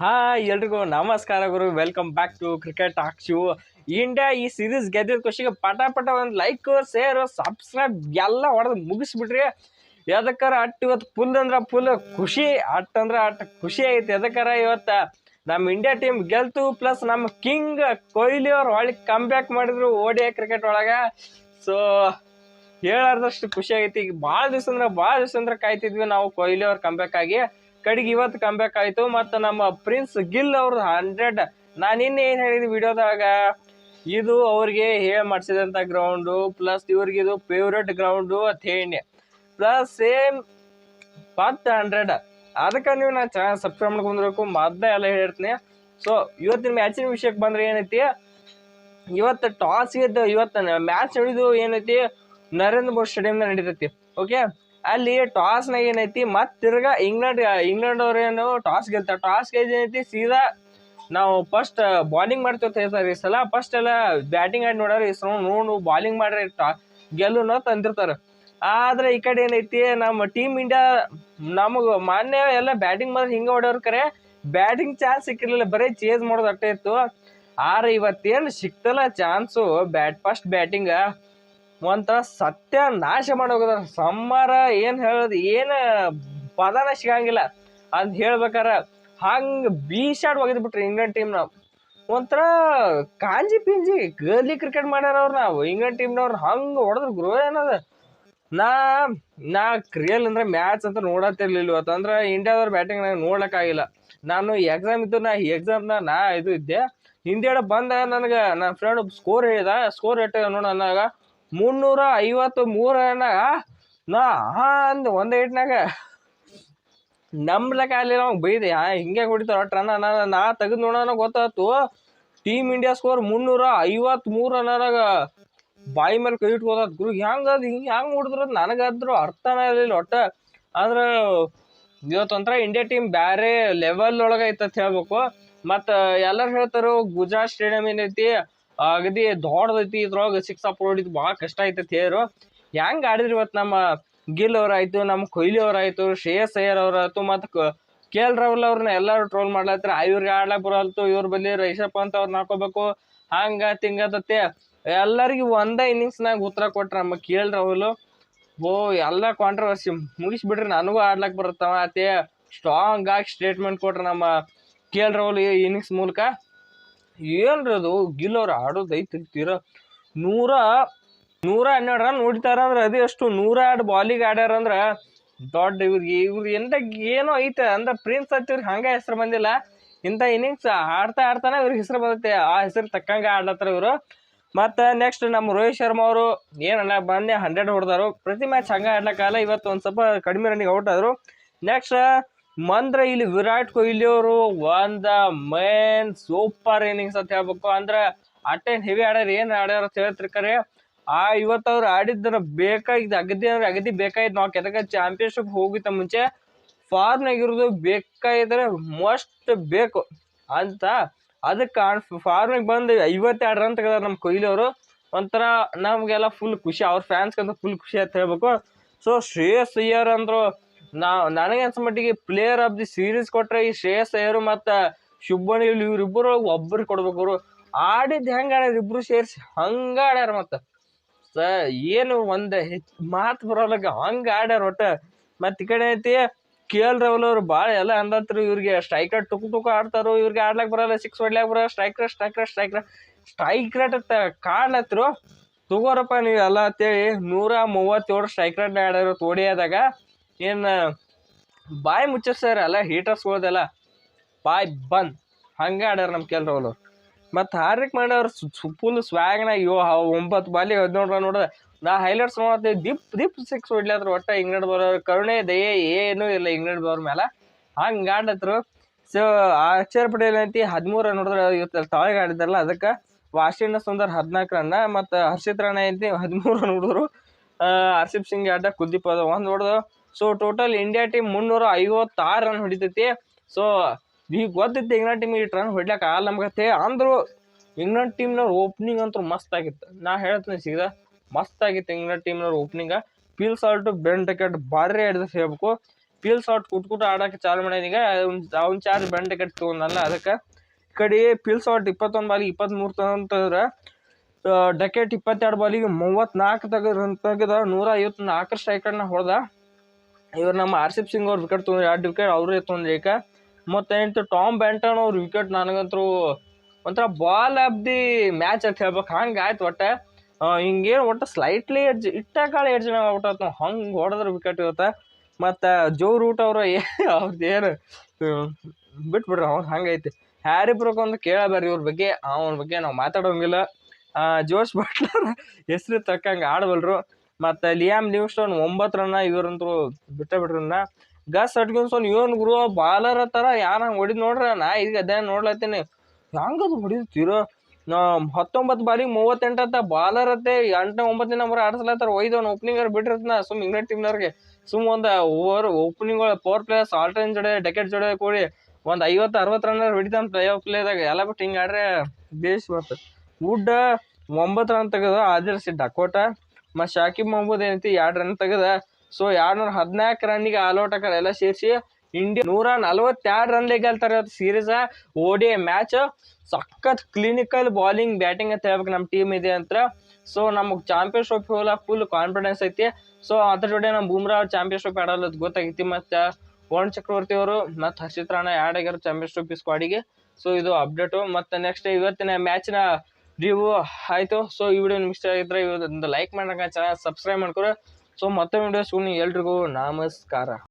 Hi ಎಲ್ರಿಗೂ ನಮಸ್ಕಾರ ಗುರು. ವೆಲ್ಕಮ್ ಬ್ಯಾಕ್ ಟು ಕ್ರಿಕೆಟ್ ಆಕ್ಷು ಇಂಡಿಯಾ ಈ ಸೀರೀಸ್ ಗೆದ್ದಿದ ಖುಷಿಗೆ ಪಟ ಪಟ ಒಂದು ಲೈಕ್ ಶೇರ್ ಸಬ್ಸ್ಕ್ರೈಬ್ ಎಲ್ಲ ಹೊಡೆದು ಮುಗಿಸ್ಬಿಟ್ರಿ. ಎದಕ್ಕಾರ ಅಟ್ ಇವತ್ತು ಫುಲ್ ಅಂದ್ರೆ ಫುಲ್ ಖುಷಿ, ಅಟ್ ಅಂದ್ರೆ ಅಟ್ ಖುಷಿ ಐತೆ. ಎದಕ್ಕಾರ ಇವತ್ತು ನಮ್ಮ ಇಂಡಿಯಾ ಟೀಮ್ ಗೆಲ್ತು ಪ್ಲಸ್ ನಮ್ಮ ಕಿಂಗ್ ಕೊಹ್ಲಿ ಅವ್ರು ಹೊಳ್ಳಿ ಕಮ್ ಬ್ಯಾಕ್ ಮಾಡಿದ್ರು ಓಡಿ ಕ್ರಿಕೆಟ್ ಒಳಗೆ. ಸೊ ಹೇಳಾರ್ದಷ್ಟು ಖುಷಿ ಆಗೈತಿ. ಈಗ ಭಾಳ ದಿವಸ ಅಂದ್ರೆ ಭಾಳ ದಿವಸ ಅಂದ್ರೆ ಕಾಯ್ತಿದ್ವಿ ನಾವು ಕೊಹ್ಲಿ ಅವ್ರ ಬ್ಯಾಕ್ ಆಗಿ. ಕಡೆಗೆ ಇವತ್ತು ಕಂಬ್ಯಾಕ್ ಆಯ್ತು ಮತ್ತು ನಮ್ಮ ಪ್ರಿನ್ಸ್ ಗಿಲ್ ಅವ್ರದ್ದು ಹಂಡ್ರೆಡ್ ನಾನು ನಿನ್ನೆ ಏನು ಹೇಳಿದ್ವಿ ವಿಡಿಯೋದಾಗ? ಇದು ಅವ್ರಿಗೆ ಹೇಳಿ ಮಾಡಿಸಿದಂಥ ಗ್ರೌಂಡು ಪ್ಲಸ್ ಇವ್ರಿಗೆ ಇದು ಫೇವ್ರೆಟ್ ಗ್ರೌಂಡು ಅಂತ ಹೇಳಿ. ಪ್ಲಸ್ ಸೇಮ್ ಪತ್ತು ಹಂಡ್ರೆಡ್ ಅದಕ್ಕೆ ನೀವು ನಾನು ಚೆನ್ನಾಗಿ ಸಬ್ಸ್ಕ್ರೈಬ್ ಮಾಡ್ಕೊಂಡಿರಬೇಕು ಮತ್ತೆ ಎಲ್ಲ ಹೇಳ್ತೀನಿ. ಸೊ ಇವತ್ತಿನ ಮ್ಯಾಚಿನ ವಿಷಯಕ್ಕೆ ಬಂದರೆ ಏನೈತಿ? ಇವತ್ತು ಟಾಸ್ ಗೆದ್ದು ಇವತ್ತು ಮ್ಯಾಚ್ ನಡೆದು ಏನೈತಿ? ನರೇಂದ್ರ ಮೋದಿ ಸ್ಟೇಡಿಯಂನ ನಡೀತೈತಿ. ಓಕೆ ಅಲ್ಲಿ ಟಾಸ್ನಾಗ ಏನೈತಿ, ಮತ್ತೆ ತಿರ್ಗಾ ಇಂಗ್ಲೆಂಡ್ ಇಂಗ್ಲೆಂಡ್ ಅವ್ರು ಏನು ಟಾಸ್ ಗೆಲ್ತಾರೆ ಟಾಸ್ ಏನೈತಿ, ಸೀದಾ ನಾವು ಫಸ್ಟ್ ಬಾಲಿಂಗ್ ಮಾಡ್ತೀವಿ ಸರ್ ಈ ಸಲ ಫಸ್ಟ್ ಎಲ್ಲ ಬ್ಯಾಟಿಂಗ್ ಆಡಿ ನೋಡ್ಯಾರ ಈ ಸಲ ನೋಡು ಬಾಲಿಂಗ್ ಮಾಡ್ರಿ ಟಾ, ಗೆಲ್ಲುನ ತಂದಿರ್ತಾರೆ. ಆದ್ರೆ ಈ ಕಡೆ ಏನೈತಿ, ನಮ್ಮ ಟೀಮ್ ಇಂಡಿಯಾ ನಮಗೆ ಮಾನ್ಯ ಎಲ್ಲ ಬ್ಯಾಟಿಂಗ್ ಮಾಡಿದ್ರೆ ಹಿಂಗೆ ಓಡೋರು ಕರೆ ಬ್ಯಾಟಿಂಗ್ ಚಾನ್ಸ್ ಸಿಕ್ಕಿರಲಿಲ್ಲ, ಬರೀ ಚೇಂಜ್ ಮಾಡೋದು ಅಟ್ಟೆ ಇತ್ತು. ಆದ್ರೆ ಇವತ್ತೇನು ಸಿಕ್ತಲ್ಲ ಚಾನ್ಸು ಬ್ಯಾಟ್ ಫಸ್ಟ್ ಬ್ಯಾಟಿಂಗ್ ಒಂಥರ ಸತ್ಯ ನಾಶ ಮಾಡೋಗದ ಸಮ್ಮಾರ ಏನು ಹೇಳೋದು, ಏನು ಪದನ ಸಿಗಂಗಿಲ್ಲ. ಅಂತ ಹೇಳ್ಬೇಕಾರ, ಹಂಗೆ ಬೀಸಾಡ್ ಹೋಗಿದ್ ಬಿಟ್ರಿ ಇಂಗ್ಲೆಂಡ್ ಟೀಮ್ನ ಒಂಥರ ಕಾಂಜಿ ಪಿಂಜಿ ಗರ್ಲಿ ಕ್ರಿಕೆಟ್ ಮಾಡ್ಯಾರ ಅವ್ರು ನಾವು. ಇಂಗ್ಲೆಂಡ್ ಟೀಮ್ನವ್ರು ಹಂಗೆ ಹೊಡೆದ್ರು ಗುರು ಏನದ ನಾ ನಾ ಕ್ರಿಯಲ್ ಅಂದ್ರೆ ಮ್ಯಾಚ್ ಅಂತ ನೋಡತ್ತಿರ್ಲಿಲ್ಲ ಅಂತಂದ್ರೆ ಇಂಡಿಯಾದವ್ರ ಬ್ಯಾಟಿಂಗ್ ನಂಗೆ ನೋಡ್ಲಕ್ಕಾಗಿಲ್ಲ. ನಾನು ಎಕ್ಸಾಮ್ ಇದ್ದು ನಾ ಎಕ್ಸಾಮ್ನ ನಾ ಇದು ಇದ್ದೆ. ಹಿಂದೆಡೆ ಬಂದ ನನಗೆ, ನನ್ನ ಫ್ರೆಂಡ್ ಸ್ಕೋರ್ ಹೇಳಿದ. ಸ್ಕೋರ್ ಎಟ್ಟ ನೋಡ ಅನ್ನಾಗ ಮುನ್ನೂರ ಐವತ್ತು ಮೂರನಾಗ ನಾ, ಹಾ ಅಂದ್ ಒಂದ್ ಏಟ್ನಾಗ ನಂಬ್ಲಕ್ಕ ಅಲ್ಲಿ ನಾವು ಬೈದೆ ಹಾ ಹಿಂಗೆ ಹೊಡಿತಾರ ಒಟ್ಟ ರನ್ನ ನಾ ತೆಗೆದು ನೋಡೋಣ ಗೊತ್ತಾಯ್ತು. ಟೀಮ್ ಇಂಡಿಯಾ ಸ್ಕೋರ್ ಮುನ್ನೂರ ಐವತ್ ಮೂರು ಬಾಯಿ ಮೇಲೆ ಕೈ ಇಟ್ಕೋದ ಗುರು, ಹೆಂಗ ಅದು ಹಿಂಗೆ, ಹೆಂಗೆ ಹೊಡಿದ್ರು ನನಗಾದ್ರು ಅರ್ಥನೇ ಇರಲಿಲ್ಲ ಒಟ್ಟ. ಆದ್ರೆ ಇವತ್ತೊಂಥರ ಇಂಡಿಯಾ ಟೀಮ್ ಬ್ಯಾರೆ ಲೆವೆಲ್ ಒಳಗೆ ಐತಂತ ಹೇಳ್ಬೇಕು. ಮತ್ತು ಎಲ್ಲರೂ ಹೇಳ್ತಾರೋ, ಗುಜರಾತ್ ಸ್ಟೇಡಿಯಂ ಏನೈತಿ? ಅಗದಿ ದೊಡ್ಡದೈತಿ ಇದ್ರೊಳಗೆ ಸಿಕ್ಸ್ ಅಪ್ ಹೊಡಿದ್ ಭಾಳ ಕಷ್ಟ ಐತೆ ಹೇರು ಹೆಂಗ್ ಆಡಿದ್ರಿ ಇವತ್ತು ನಮ್ಮ ಗಿಲ್ ಅವ್ರಾಯ್ತು, ನಮ್ಮ ಕೊಹ್ಲಿ ಅವ್ರಾಯ್ತು, ಶ್ರೇಯಸ್ ಅಯ್ಯರ್ ಅವ್ರಾಯ್ತು, ಮತ್ತು ಕೆ ಎಲ್ ರಾಹುಲ್ ಅವ್ರನ್ನ ಎಲ್ಲರೂ ಟ್ರೋಲ್ ಮಾಡ್ಲತ್ತಾರೆ. ಇವ್ರಿಗೆ ಆಡ್ಲಕ್ ಬರಲ್ತು, ಇವ್ರ ಬಲ್ಲಿ ರಿಷಬ್ ಪಂತ್ ಅವ್ರನ್ನ ಹಾಕೋಬೇಕು. ಹಂಗ ತಿಂಗತತ್ತೆ. ಎಲ್ಲರಿಗೂ ಒಂದೇ ಇನ್ನಿಂಗ್ಸ್ನಾಗ ಉತ್ತರ ಕೊಟ್ರ ನಮ್ಮ ಕೆ ಎಲ್ ರಾಹುಲ್. ಓ, ಎಲ್ಲ ಕಾಂಟ್ರವರ್ಸಿ ಮುಗಿಸ್ಬಿಟ್ರಿ ನನಗೂ ಆಡ್ಲಕ್ ಬರುತ್ತವ. ಅತ್ತೆ ಸ್ಟ್ರಾಂಗ್ ಆಗಿ ಸ್ಟೇಟ್ಮೆಂಟ್ ಕೊಟ್ರ ನಮ್ಮ ಕೆ ಎಲ್ ರಾಹುಲ್ ಈ ಇನ್ನಿಂಗ್ಸ್ ಮೂಲಕ. ಏನ್ರಿ ಅದು? ಗಿಲ್ ಅವ್ರು ಆಡೋದು ಐತಿ ತೀರ. ನೂರ ನೂರ ಹನ್ನೆರಡು ರನ್ ಹೊಡಿತಾರ ಅಂದ್ರೆ ಅದು ಎಷ್ಟು? ನೂರ ಎರಡು ಬಾಲಿಗೆ ಆಡ್ಯಾರ ಅಂದ್ರೆ ದೊಡ್ಡ ಇವ್ರಿಗೆ ಇವ್ರಿಗೆ ಎಂತ ಏನೋ ಐತೆ ಅಂದ್ರೆ ಪ್ರಿನ್ಸ್ ಹತ್ತಿವ್ರಿಗೆ ಹಂಗೆ ಹೆಸರು ಬಂದಿಲ್ಲ. ಇಂಥ ಇನ್ನಿಂಗ್ಸ್ ಆಡ್ತಾ ಆಡ್ತಾನೆ ಇವ್ರಿಗೆ ಹೆಸರು ಬಂದೈತೆ ಆ ಹೆಸರು ತಕ್ಕಂಗೆ ಆಡ್ಲತ್ತಾರ ಇವರು. ಮತ್ತು ನೆಕ್ಸ್ಟ್ ನಮ್ಮ ರೋಹಿತ್ ಶರ್ಮಾ ಅವರು ಏನಲ್ಲ ಬಂದೆ ಹಂಡ್ರೆಡ್ ಹೊಡೆದಾರು. ಪ್ರತಿ ಮ್ಯಾಚ್ ಹಂಗೆ ಆಡ್ಲಕ್ಕಲ್ಲ ಇವತ್ತು ಒಂದು ಸ್ವಲ್ಪ ಕಡಿಮೆ ರನ್ನಿಗೆ ಔಟ್ ಆದರು. ನೆಕ್ಸ್ಟ್ ಮಂದ್ರ ಇಲ್ಲಿ ವಿರಾಟ್ ಕೊಹ್ಲಿ ಅವರು ಒಂದ ಮೇನ್ ಸೂಪರ್ ಇನ್ನಿಂಗ್ಸ್ ಅಂತ ಹೇಳ್ಬೇಕು. ಅಂದ್ರೆ ಅಟ್ಟೇನ್ ಹೆವಿ ಆಡ್ಯಾರ ಏನ್ ಆಡ್ಯಾರ ಅಂತ ಹೇಳ್ತಿರ್ತಾರೆ ಆ ಇವತ್ತು ಅವ್ರು ಆಡಿದ್ರೆ ಬೇಕಾಗಿದ್ದು ಅಗದಿ ಅಂದ್ರೆ ಅಗದಿ ಬೇಕಾಗಿದ್ದು ನಾವು ಕೆದಕ ಚಾಂಪಿಯನ್ಶಿಪ್ ಹೋಗಿತ್ತ ಮುಂಚೆ ಫಾರ್ಮ್ ಆಗಿರೋದು ಬೇಕಾಗಿದ್ರೆ ಮಸ್ಟ್ ಬೇಕು ಅಂತ. ಅದಕ್ಕೆ ಫಾರ್ಮಿಗೆ ಬಂದು ಐವತ್ತೆರಡು ರನ್ ತೆಗೆದಾರ ನಮ್ಮ ಕೊಹ್ಲಿ ಅವರು. ಒಂಥರ ನಮಗೆಲ್ಲ ಫುಲ್ ಖುಷಿ, ಅವ್ರ ಫ್ಯಾನ್ಸ್ಗಂತ ಫುಲ್ ಖುಷಿ ಅಂತ ಹೇಳ್ಬೇಕು. ಸೊ ಶ್ರೇಯಸ್ ಅಯ್ಯರ್ ಅಂದ್ರು ನಾ, ನನಗೆ ಅನ್ಸೋ ಮಟ್ಟಿಗೆ ಪ್ಲೇಯರ್ ಆಫ್ ದಿ ಸೀರೀಸ್ ಕೊಟ್ರೆ ಈ ಶ್ರೇಯಸ್ ಅಯ್ಯರು ಮತ್ತು ಶುಭನ್ ಇಲ್ಲಿ ಇವ್ರಿಬ್ಬರು ಒಬ್ಬರು ಕೊಡ್ಬೇಕು ಅವರು ಆಡಿದ್ದು ಹೆಂಗೆ ಆಡ್ಯಾರ ಇಬ್ರು ಸೇರಿಸಿ ಹಂಗೆ ಆಡ್ಯಾರ ಮತ್ತು. ಸ, ಏನು ಒಂದು ಹೆಚ್ಚು ಮಾತು ಬರೋಲ್ಲ ಹಂಗೆ ಆಡ್ಯಾರ ಒಟ್ಟು. ಮತ್ತು ಈ ಕಡೆ ಐತಿ ಕೆ ಎಲ್ ರಾಹುಲ್ ಅವರು ಭಾಳ ಎಲ್ಲ ಅಂದತ್ರು ಇವ್ರಿಗೆ ಸ್ಟ್ರೈಕರ್ ಟುಕ್ ಟುಕ್ ಆಡ್ತಾರೋ, ಇವ್ರಿಗೆ ಆಡ್ಲಕ್ಕೆ ಬರಲ್ಲ ಸಿಕ್ಸ್ ಹೊಡ್ಲಾಕ್ ಬರಲ್ಲ striker striker striker strike rate ಅಂತ ಕಾಡ್ಲತ್ರು ತಗೋರಪ್ಪ ನೀವು ಎಲ್ಲ ಅಂತೇಳಿ ನೂರ ಮೂವತ್ತೇಳು ಸ್ಟ್ರೈಕ್ ರೇಟ್ ಆಡ್ಯಾರ ತೋಡಿಯಾದಾಗ. ಏನು, ಬಾಯಿ ಅಲ್ಲ ಹೀಟರ್ಸ್ ಹೀಟರ್ಸ್ಗಳದೆಲ್ಲ ಬಾಯ್ ಬಂದ್, ಹಂಗೆ ಆಡ್ಯಾರ ನಮ್ಮ ಕೆಲ್ ರಾಹುಲ್ ಅವ್ರು ಮತ್ತು ಹಾರ್ದಿಕ್ ಪಾಂಡ್ಯ ಅವ್ರು ಫುಲ್ ಸ್ವ್ಯಾಗ್ನಾಗ ಯೋ ಒಂಬತ್ತು ಬಾಲಿ ಹದಿನೇಳು ನೋಡಿದೆ ನಾ ಹೈಲೈಟ್ಸ್ ನೋಡ್ತೀವಿ ದಿಪ್ ದಿಪ್ ಸಿಕ್ಸ್ ಹೊಡ್ಲಾತ್ರ ಒಟ್ಟ ಇಂಗ್ಲೆಂಡ್ ಬರೋರು ಕರುಣೆ, ದಯೆ ಏನೂ ಇಲ್ಲ ಇಂಗ್ಲೆಂಡ್ ಬರೋರ್ ಮೇಲೆ ಹಂಗೆ ಆಡತ್ರು ಸೊ ಅಕ್ಷರ್ ಪಟೇಲ್ ಐತಿ ಹದಿಮೂರು ರನ್ ನೋಡಿದ್ರೆ ಇವತ್ತು ತಾಳಿಗೆ ಆಡಿದಾರಲ್ಲ ಅದಕ್ಕೆ. ವಾಷಿಂಗ್ಟನ್ ಸುಂದರ್ ಹದಿನಾಲ್ಕು ರನ್ನ ಮತ್ತು ಹರ್ಷಿತ್ ರಾಣ ಐತಿ ಹದಿಮೂರು ರನ್ ಹೊಡಿದ್ರು. ಹರ್ಷಿಪ್ ಸಿಂಗ್ ಆಡ್ದ, ಕುಲ್ದೀಪ್ ಅದ ಒಂದು ಹೊಡೆದು. ಸೊ ಟೋಟಲ್ ಇಂಡಿಯಾ ಟೀಮ್ ಮುನ್ನೂರ ಐವತ್ತಾರು ರನ್ ಹೊಡಿತೈತಿ. ಸೊ ಈಗ ಗೊತ್ತೈತಿ ಇಂಗ್ಲೆಂಡ್ ಟೀಮ್ ಇಟ್ಟು ರನ್ ಹೊಡ್ಲಿಕ್ಕೆ ಆಗಲ್ಲ ನಮ್ಗತ್ತೆ. ಅಂದ್ರು ಇಂಗ್ಲೆಂಡ್ ಟೀಮ್ನವ್ರ ಓಪನಿಂಗ್ ಅಂತೂ ಮಸ್ತ್ ಆಗಿತ್ತು. ನಾ ಹೇಳ್ತೀನಿ ಸೀದಾ, ಮಸ್ತ್ ಆಗಿತ್ತು England ಟೀಮ್ನವ್ರ opening Phil Salt Ben Duckett ಭಾರಿ ಆಡಿದ್ರೆ ಹೇಳ್ಬೇಕು. ಪೀಲ್ ಸಾಲ್ಟ್ ಕುಟ್ ಕುಟ್ ಆಡಕ್ಕೆ ಚಾಲು ಮಾಡಿದೀಗ ಈಗ ಅವ್ನ ಚಾರ್ಜ್ ಬೆನ್ ಟಿಕೆಟ್ ತೊಗೊಂಡಲ್ಲ ಅದಕ್ಕೆ. ಈ ಕಡೆ ಪೀಲ್ ಸಾಲ್ಟ್ ಇಪ್ಪತ್ತೊಂದು ಬಾಲಿಗೆ ಇಪ್ಪತ್ತ್ಮೂರು ತಂದ್ರೆ ಡಕೆಟ್ ಇಪ್ಪತ್ತೆರಡು ಬಾಲಿಗೆ ಮೂವತ್ತ್ನಾಲ್ಕು ತೆಗೆದ ತೆಗೆದ ನೂರ ಐವತ್ತು ನಾಲ್ಕರ ಸ್ಟ್ರೈಕರ್ನ ಹೊಡೆದ. ಇವ್ರು ನಮ್ಮ ಹರ್ಷಿಪ್ ಸಿಂಗ್ ಅವ್ರ ವಿಕೆಟ್ ತೊಗೊಂಡು ಎರಡು ವಿಕೆಟ್ ಅವರೇ ತೊಂದ್ರೆ ಈಗ. ಮತ್ತು ಟಾಮ್ ಬ್ಯಾಂಟನ್ ಅವ್ರ ವಿಕೆಟ್ ನನಗಂತೂ ಒಂಥರ ಬಾಲ್ ಆಫ್ ದಿ ಮ್ಯಾಚ್ ಅಂತ ಹೇಳ್ಬೇಕು. ಹಂಗೆ ಆಯ್ತು ಒಟ್ಟು. ಹಿಂಗೇನು ಒಟ್ಟು ಸ್ಲೈಟ್ಲಿ ಎಡ್ಜ್ ಇಟ್ಟ ಕಾಳು ಎಡ್ಜ್ ನಾವು ಹಂಗೆ ಹೊಡೆದ್ರೆ ವಿಕೆಟ್ ಇವತ್ತು. ಮತ್ತು ಜೋ ರೂಟ್ ಅವರು ಅವ್ರದ್ದು ಏನು ಬಿಟ್ಬಿಡ್ರಿ ಅವ್ನು ಹಂಗೈತಿ ಹ್ಯಾರಿ ಬ್ರೋಕ್ ಒಂದು ಕೇಳಬೇಡ್ರಿ ಇವ್ರ ಬಗ್ಗೆ. ಅವನ ಬಗ್ಗೆ ನಾವು ಮಾತಾಡೋಂಗಿಲ್ಲ. ಜೋಶ್ ಬಟ್ಲರ್ ಹೆಸ್ರು ತಕ್ಕಂಗೆ ಆಡಬಲ್ರು ಮತ್ತು ಲಿಯಾಮ್ ಲಿವ್ಸ್ಟೋನ್ ಒಂಬತ್ತು ರನ್ನ ಇವರಂತೂ ಬಿಟ್ಟ ಬಿಟ್ರನ್ನ ಗಸ್ ಅಟ್ಕಿನ್ಸೋನ್ ಇವನ್ ಗುರು ಬಾಲರ್ ಥರ ಯಾರ ಹೊಡಿದ್ ನೋಡ್ರಿ ನಾ ಈಗ ಅದೇ ನೋಡ್ಲತ್ತೀನಿ. ಹೆಂಗದು ಹೊಡಿತೀರೋ ನಾ ಹತ್ತೊಂಬತ್ತು ಬಾಲಿಗೆ ಮೂವತ್ತೆಂಟತ್ತ ಬಾಲರ್ ಅತ್ತೆ ಎಂಟನೇ ಒಂಬತ್ತನೇ ನಂಬರ್ ಆಡಿಸ್ಲತ್ತಾರ ಒಯ್ದವನು ಓಪನಿಂಗ್ ಅವ್ರು ಬಿಟ್ಟಿರ್ತನ ಸುಮ್ ಇಂಗ್ಲೆಂಡ್ ಟೀಮ್ನವ್ರಿಗೆ ಸುಮ್ ಒಂದು ಓವರ್ ಓಪನಿಂಗ್ ಪವರ್ ಪ್ಲೇಯರ್ಸ್ ಆಲ್ಟೈನ್ ಜೋಡೆ ಡೆಕೆಟ್ ಜೊಡೆ ಕೂಡಿ ಒಂದು ಐವತ್ತು ಅರವತ್ತು ರನ್ ಹೊಡಿತಾನ ಪ್ಲೇ ಆಫ್ ಪ್ಲೇದಾಗ ಎಲ್ಲ ಬಿಟ್ಟು ಹಿಂಗೆ ಆಡ್ರೆ ಬೇಸ್ ಮತ್ತು ವುಡ್ ಒಂಬತ್ತು ರನ್ ತೆಗೆದ ಆದಿರ್ ಸಿ ಡಕೋಟ ಮತ್ತು ಶಾಕಿಬ್ ಮೊಹಮ್ಮದ್ ಏನೈತಿ? ಎರಡು ರನ್ ತೆಗೆದ. ಸೊ ಎರಡು ನೂರ ಹದಿನಾಲ್ಕು ರನ್ನಿಗೆ ಆಲ್ ಔಟ್ ಹಾಕಾರ ಎಲ್ಲ ಸೇರಿಸಿ ಇಂಡಿಯಾ ನೂರ ನಲವತ್ತೆರಡು ರನ್ ಗೆಲ್ತಾರೆ ಇವತ್ತು ಸೀರೀಸ ಓಡಿ ಮ್ಯಾಚ್ ಸಖತ್ ಕ್ಲಿನಿಕಲ್ ಬಾಲಿಂಗ್ ಬ್ಯಾಟಿಂಗ್ ಅಂತ ಹೇಳ್ಬೇಕು ನಮ್ಮ ಟೀಮ್ ಇದೆ ಅಂತ. ಸೊ ನಮಗೆ ಚಾಂಪಿಯನ್ಶಿಪ್ ಹೋಲ ಫುಲ್ ಕಾನ್ಫಿಡೆನ್ಸ್ ಐತಿ. ಸೊ ಅದ್ರ ಜೊತೆ ನಮ್ಮ ಬೂಮ್ರಾ ಚಾಂಪಿಯನ್ಶಿಪ್ ಅದು ಗೊತ್ತಾಗೈತಿ. ಮತ್ತು ವರುಣ್ ಚಕ್ರವರ್ತಿ ಅವರು ಮತ್ತು ಹರ್ಷಿತ್ ರಾಣ ಚಾಂಪಿಯನ್ಸ್ ಟ್ರೋಫಿ ಸ್ಕ್ವಾಡಿಗೆ ಸೊ ಇದು ಅಪ್ಡೇಟು ಮತ್ತು ನೆಕ್ಸ್ಟ್ ಇವತ್ತಿನ ಮ್ಯಾಚ್ನ ರಿವ್ಯೂ ಆಯಿತು. ಸೊ ಈ ವಿಡಿಯೋ ನಿಮ್ಗೆ ಇಷ್ಟ ಆಗಿದ್ರೆ ಇವತ್ತು ಲೈಕ್ ಮಾಡೋಕೆ ಚೆನ್ನಾಗಿ ಸಬ್ಸ್ಕ್ರೈಬ್ ಮಾಡ್ಕೊಳ್ಳಿ ಸೊ ಮತ್ತೆ ವಿಡಿಯೋಸ್ ಎಲ್ರಿಗೂ ನಮಸ್ಕಾರ.